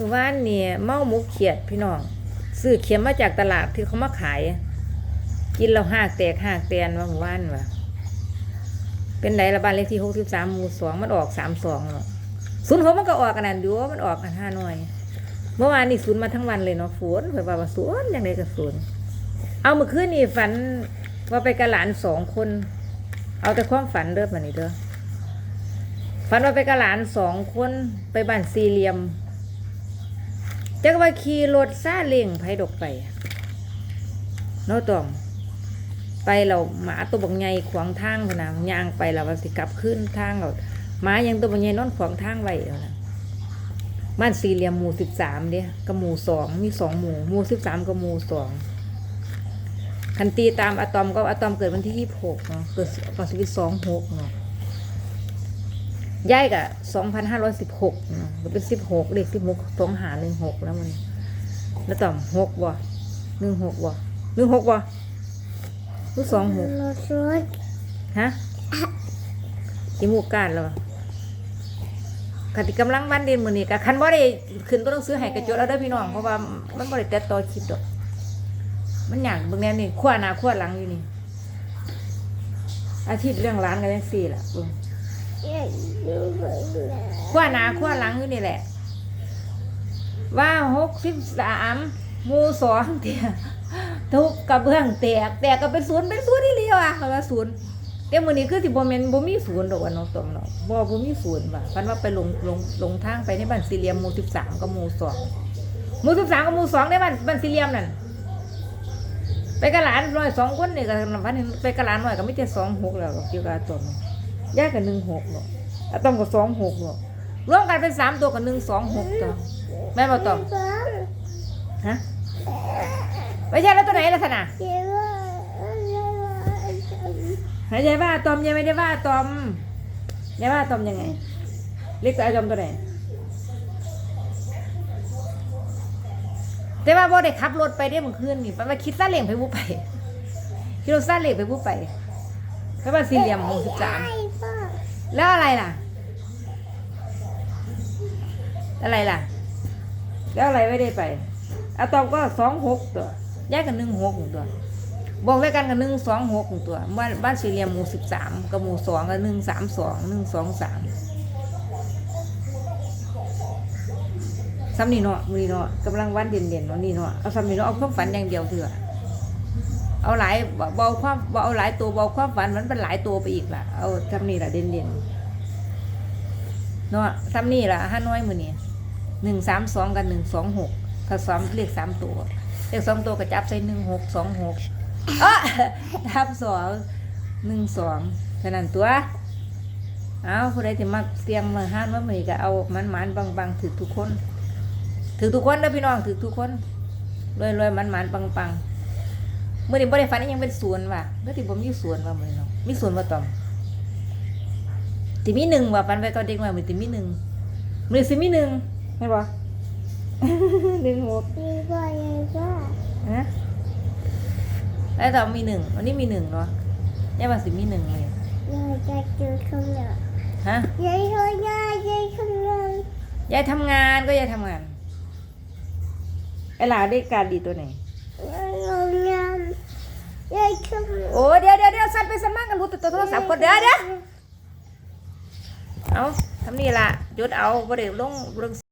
มื่อวานนี่เมาหมูเขียดพี่น้องซื้อเขียดมาจากตลาดที่เขามาขาย กินเราหากแตกหากแตนว่าหมู่บ้านว่ะเป็นไดละบ้านเลขที่หกสิบสามหมู่สองมันออกสามสองเนาะศูนย์หกมันก็ออกกันนั่นอยู่ว่ามันออกกันห้าหน่วยเมื่อวานนี่ศูนย์มาทั้งวันเลยเนาะฝนเผื่อว่าว่าศูนย์อย่างไรก็ศูนย์เอาเมื่อคืนนี่ฝันว่าไปกับหลานสองคน เอาแต่ความฝันเด้อมานี่เด้อฝันว่าไปกับหลานสองคนไปบ้านสี่เหลี่ยม จักว่าขี่รถซาเล้งไผดกไปเนาะตอมไปเราหมาตัวบักใหญ่ขวางทางพนนะย่างไปเราสิกลับขึ้นทางเราหมายังตัวบักใหญ่นอนขวางทางไว้เอานะบ้านสี่เหลี่ยมหมู่สิบสามเด้กับหมู่สองมีสองหมู่หมู่สิบสามกับหมู่สองคันตีตามอะตอมก็อะตอมเกิดวันที่ยี่สิบหกเนาะเกิดปัสสิบสองหกเนาะ ย้ายกับสองพันห้าร้อยสิบหกเนาะก็เป็นสิบหกเลขสิบหกสองหาหนึ่งหกแล้วมัน แล้วต่อมหกบ่หนึ่งหกบ่หนึ่งหกบ่หรือสองหกรถรถฮะจมูกการแล้วคันที่กำลังวันเด่นมือนี้กะคันว่าได้ขึ้นตัวหนังสือให้กระจดแล้วเด้อพี่น้องเพราะว่ามันบ่ได้แต่ต่อคลิปดอก มันอยากเบิ่งแน่นี่ขั้วหน้าขั้วหลังอยู่นี่ อาทิตย์เรื่องร้านกันยังสี่ล่ะเบิ่ง ขั้วหน้าขั้วหลังอยู่นี่แหละ ว่าหกสิบสามมูสองเตียทุกกระเบื้องแตกแตกก็เป็นศูนย์เป็นศูนย์ที่เรียวอะเขาว่าศูนย์แต่มื้อนี้คือสิบ่แม่นบ่มีศูนย์ดอกว่าน้องตมเนาะบ่บ่มีศูนย์ว่ะพันว่าไปลงลงลงทางไปในบ้านสี่เหลี่ยมหมู่13กับหมู่2หมู่13กับหมู่2ในบ้านบ้านสี่เหลี่ยมนั่นไปกับหลานน้อยสองคนนี่ก็วันไปกับหลานน้อยก็มีแต่26แล้วก็เกี่ยวกับอาตอม ยายก็16เนาะอาตอมก็26เนาะรวมกันเป็นสามตัวก็126ตัวแม่บ่อมฟังฮะไม่ใช่แล้วตัวไหนล่ะสนะหายใจว่าตอมยังไม่ได้ว่าตอมยายว่าตอมยังไงเรียกตัวอะตอมตัวไหนแต่ว่าบ่ได้ขับรถไปได้เมื่อคืนนี่ไปคิดซาเล้งไปบุไปคิดรถซาเล้งไปบุไปไปว่าสี่เหลี่ยมหมู่สิบสาม แล้วอะไรล่ะ อะไรล่ะ แล้วอะไรไม่ได้ไปอะตอมก็สองหกตัวแยกกันหนึ่งหกตัวบอกไว้กันกับหนึ่งสองหกตัวบ้านบ้านสี่เหลี่ยมหมู่สิบสามกับหมู่สองกับหนึ่งสามสองหนึ่งสองสามซ้ำนี่เนาะมือนี่เนาะกำลังวันเด่นเด่นวันนี้เนาะเอาซ้ำนี่เนาะเอาความฝันอย่างเดียวเถอะ เอาหลายเบาความเบาเอาหลายตัวเบาความฝันมันเป็นหลายตัวไปอีกล่ะ เอาซ้ำนี่แหละเด่นเด่นเนาะซ้ำนี่ล่ะห้าน้อยมือนี่หนึ่งสามสองกับหนึ่งสองหกถ้าซ้ำเลขสามตัวเลขสองตัวก็จับใส่หนึ่งหกสองหกเอะทับสองหนึ่งสองเท่านั้นตัวเอาผู้ใดที่มักเสียงมาห้านว่ามือก็เอามันมันบางบางถือทุกคน ถือทุกคนนะพี่น้องถือทุกคนรวยรวยมันมันปังปัง เมื่อนี้บ่ได้ฝันอิหยังเป็นศูนย์ว่ะเมื่อที่ผมมีศูนย์ว่ะมือนี้เนาะมีศูนย์ว่าตอมติมีหนึ่งว่ะฝันไปก็เด็กว่ามือติมีหนึ่งมือสิมีหนึ่งเห็นปะหนึ่งหกมีพ่อยังพ่อฮะแล้วตอนมีหนึ่งวันนี้มีหนึ่งเนาะย่ามาสิมีหนึ่งเลยยายจะเจอคำหนึ่งฮะยายโทรยายยายคำหนึ่งยายทำงานก็ยายทำงานไอหลาได้การดีตัวไหน โอ้เดี๋ยวเดี๋ยวเดี๋ยวสั่นไปสั่นมากกันรู้ต่ตัวโทรศัพท์คนเดี๋ยวเดี๋ยวเอาทำนี่ล่ะจุดเอาบ่เด้ลงเรื่อง